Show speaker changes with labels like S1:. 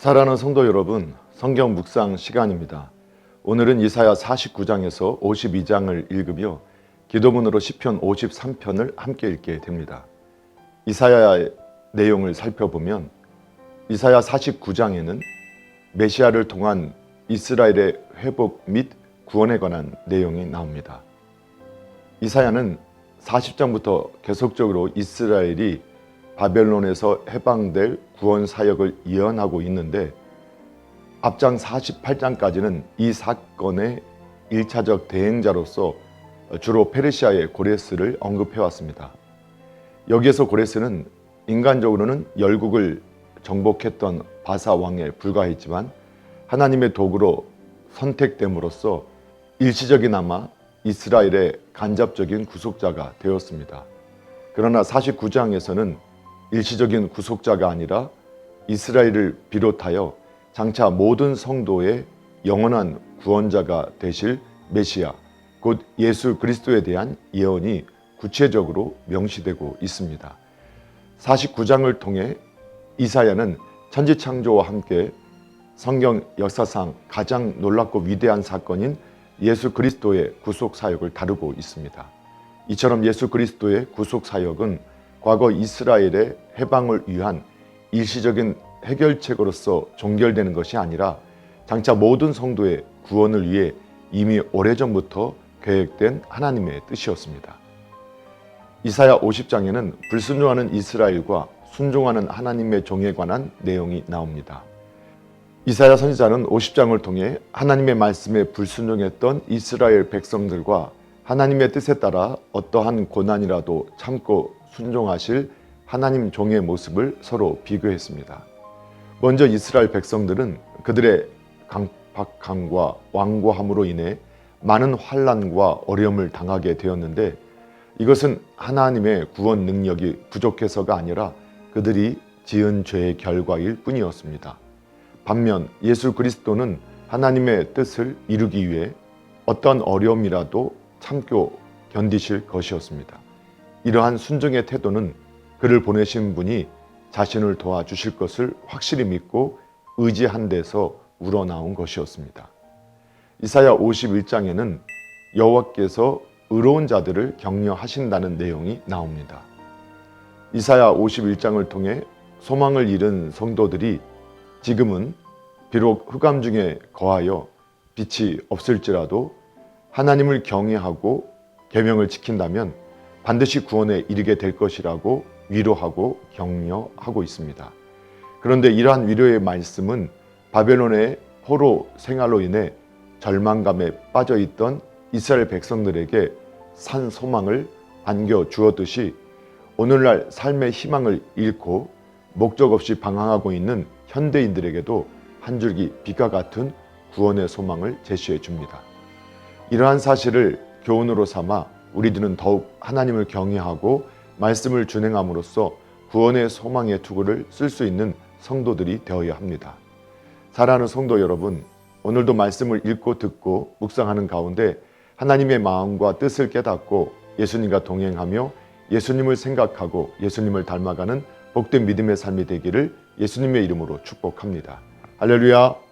S1: 사랑하는 성도 여러분, 성경 묵상 시간입니다. 오늘은 이사야 49장에서 52장을 읽으며 기도문으로 시편 53편을 함께 읽게 됩니다. 이사야의 내용을 살펴보면 이사야 49장에는 메시아를 통한 이스라엘의 회복 및 구원에 관한 내용이 나옵니다. 이사야는 40장부터 계속적으로 이스라엘이 바벨론에서 해방될 구원 사역을 예언하고 있는데 앞장 48장까지는 이 사건의 1차적 대행자로서 주로 페르시아의 고레스를 언급해 왔습니다. 여기에서 고레스는 인간적으로는 열국을 정복했던 바사 왕에 불과했지만 하나님의 도구로 선택됨으로써 일시적이나마 이스라엘의 간접적인 구속자가 되었습니다. 그러나 49장에서는 일시적인 구속자가 아니라 이스라엘을 비롯하여 장차 모든 성도의 영원한 구원자가 되실 메시아, 곧 예수 그리스도에 대한 예언이 구체적으로 명시되고 있습니다. 49장을 통해 이사야는 천지 창조와 함께 성경 역사상 가장 놀랍고 위대한 사건인 예수 그리스도의 구속 사역을 다루고 있습니다. 이처럼 예수 그리스도의 구속 사역은 과거 이스라엘의 해방을 위한 일시적인 해결책으로서 종결되는 것이 아니라 장차 모든 성도의 구원을 위해 이미 오래전부터 계획된 하나님의 뜻이었습니다. 이사야 50장에는 불순종하는 이스라엘과 순종하는 하나님의 종에 관한 내용이 나옵니다. 이사야 선지자는 50장을 통해 하나님의 말씀에 불순종했던 이스라엘 백성들과 하나님의 뜻에 따라 어떠한 고난이라도 참고 순종하실 하나님 종의 모습을 서로 비교했습니다. 먼저 이스라엘 백성들은 그들의 강박함과 완고함으로 인해 많은 환란과 어려움을 당하게 되었는데 이것은 하나님의 구원 능력이 부족해서가 아니라 그들이 지은 죄의 결과일 뿐이었습니다. 반면 예수 그리스도는 하나님의 뜻을 이루기 위해 어떤 어려움이라도 참고 견디실 것이었습니다. 이러한 순종의 태도는 그를 보내신 분이 자신을 도와주실 것을 확실히 믿고 의지한 데서 우러나온 것이었습니다. 이사야 51장에는 여호와께서 의로운 자들을 격려하신다는 내용이 나옵니다. 이사야 51장을 통해 소망을 잃은 성도들이 지금은 비록 흑암 중에 거하여 빛이 없을지라도 하나님을 경외하고 계명을 지킨다면 반드시 구원에 이르게 될 것이라고 위로하고 격려하고 있습니다. 그런데 이러한 위로의 말씀은 바벨론의 포로 생활로 인해 절망감에 빠져 있던 이스라엘 백성들에게 산 소망을 안겨 주었듯이 오늘날 삶의 희망을 잃고 목적 없이 방황하고 있는 현대인들에게도 한 줄기 빛과 같은 구원의 소망을 제시해 줍니다. 이러한 사실을 교훈으로 삼아 우리들은 더욱 하나님을 경외하고 말씀을 준행함으로써 구원의 소망의 투구를 쓸 수 있는 성도들이 되어야 합니다. 사랑하는 성도 여러분, 오늘도 말씀을 읽고 듣고 묵상하는 가운데 하나님의 마음과 뜻을 깨닫고 예수님과 동행하며 예수님을 생각하고 예수님을 닮아가는 복된 믿음의 삶이 되기를 예수님의 이름으로 축복합니다. 할렐루야!